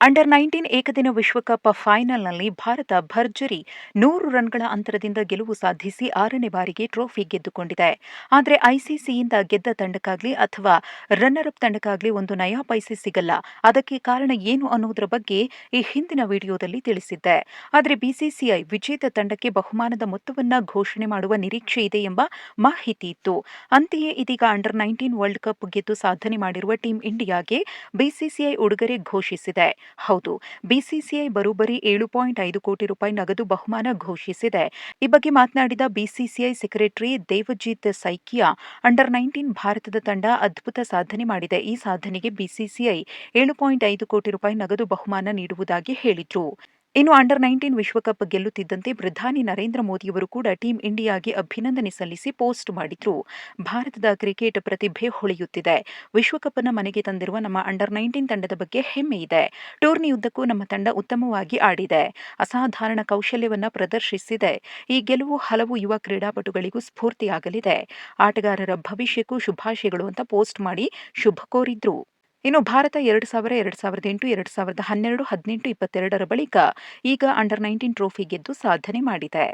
Under nineteen ಏಕದಿನ ವಿಶ್ವಕಪ್ ಫೈನಲ್ನಲ್ಲಿ ಭಾರತ ಭರ್ಜರಿ ನೂರು ರನ್ಗಳ ಅಂತರದಿಂದ ಗೆಲುವು ಸಾಧಿಸಿ ಆರನೇ ಬಾರಿಗೆ ಟ್ರೋಫಿ ಗೆದ್ದುಕೊಂಡಿದೆ. ಆದರೆ ಐಸಿಸಿಯಿಂದ ಗೆದ್ದ ತಂಡಕ್ಕಾಗಲಿ ಅಥವಾ ರನ್ನರ್ ಅಪ್ ತಂಡಕ್ಕಾಗಲಿ ಒಂದು ನಯಾ ಪೈಸೆ ಸಿಗಲ್ಲ. ಅದಕ್ಕೆ ಕಾರಣ ಏನು ಅನ್ನುವುದರ ಬಗ್ಗೆ ಈ ಹಿಂದಿನ ವಿಡಿಯೋದಲ್ಲಿ ತಿಳಿಸಿದ್ದೆ. ಆದರೆ ಬಿಸಿಸಿಐ ವಿಜೇತ ತಂಡಕ್ಕೆ ಬಹುಮಾನದ ಮೊತ್ತವನ್ನು ಘೋಷಣೆ ಮಾಡುವ ನಿರೀಕ್ಷೆ ಇದೆ ಎಂಬ ಮಾಹಿತಿ ಇತ್ತು. ಅಂತೆಯೇ ಇದೀಗ ಅಂಡರ್ ನೈನ್ಟೀನ್ ವರ್ಲ್ಡ್ ಕಪ್ ಗೆದ್ದು ಸಾಧನೆ ಮಾಡಿರುವ ಟೀಂ ಇಂಡಿಯಾಗೆ ಬಿಸಿಸಿಐ ಉಡುಗೊರೆ ಘೋಷಿಸಿದೆ. ಹೌದು. ಬಿಸಿಸಿಐ ಬರೋಬ್ಬರಿ ಏಳು ಪಾಯಿಂಟ್ ಐದು ಕೋಟಿ ರೂಪಾಯಿ ನಗದು ಬಹುಮಾನ ಘೋಷಿಸಿದೆ. ಈ ಬಗ್ಗೆ ಮಾತನಾಡಿದ BCCI secretary Devajit Saikia, under nineteen ಭಾರತದ ತಂಡ ಅದ್ಭುತ ಸಾಧನೆ ಮಾಡಿದೆ. ಈ ಸಾಧನೆಗೆ ಬಿಸಿಸಿಐ ಏಳು ಪಾಯಿಂಟ್ ಐದು ಕೋಟಿ ರೂಪಾಯಿ ನಗದು ಬಹುಮಾನ ನೀಡುವುದಾಗಿ ಹೇಳಿದ್ರು. ಇನ್ನು ಅಂಡರ್ ನೈನ್ಟೀನ್ ವಿಶ್ವಕಪ್ ಗೆಲ್ಲುತ್ತಿದ್ದಂತೆ ಪ್ರಧಾನಿ ನರೇಂದ್ರ ಮೋದಿಯವರು ಕೂಡ ಟೀಂ ಇಂಡಿಯಾಗೆ ಅಭಿನಂದನೆ ಸಲ್ಲಿಸಿ ಪೋಸ್ಟ್ ಮಾಡಿದ್ರು. ಭಾರತದ ಕ್ರಿಕೆಟ್ ಪ್ರತಿಭೆ ಹೊಳೆಯುತ್ತಿದೆ. ವಿಶ್ವಕಪ್ ಅನ್ನು ಮನೆಗೆ ತಂದಿರುವ ನಮ್ಮ ಅಂಡರ್ ನೈನ್ಟೀನ್ ತಂಡದ ಬಗ್ಗೆ ಹೆಮ್ಮೆ ಇದೆ. ಟೂರ್ನಿಯುದ್ದಕ್ಕೂ ನಮ್ಮ ತಂಡ ಉತ್ತಮವಾಗಿ ಆಡಿದೆ. ಅಸಾಧಾರಣ ಕೌಶಲ್ಯವನ್ನ ಪ್ರದರ್ಶಿಸಿದೆ. ಈ ಗೆಲುವು ಹಲವು ಯುವ ಕ್ರೀಡಾಪಟುಗಳಿಗೂ ಸ್ಫೂರ್ತಿಯಾಗಲಿದೆ. ಆಟಗಾರರ ಭವಿಷ್ಯಕ್ಕೂ ಶುಭಾಶಯಗಳು ಅಂತ ಪೋಸ್ಟ್ ಮಾಡಿ ಶುಭ ಕೋರಿದ್ರು. ಇನ್ನು ಭಾರತ ಎರಡು ಸಾವಿರ, ಎರಡು ಸಾವಿರದ ಎಂಟು, ಎರಡು ಸಾವಿರದ ಹನ್ನೆರಡು, ಹದಿನೆಂಟು, ಇಪ್ಪತ್ತೆರಡರ ಬಳಿಕ ಈಗ ಅಂಡರ್ ನೈನ್ಟೀನ್ ಟ್ರೋಫಿ ಗೆದ್ದು ಸಾಧನೆ ಮಾಡಿದೆ.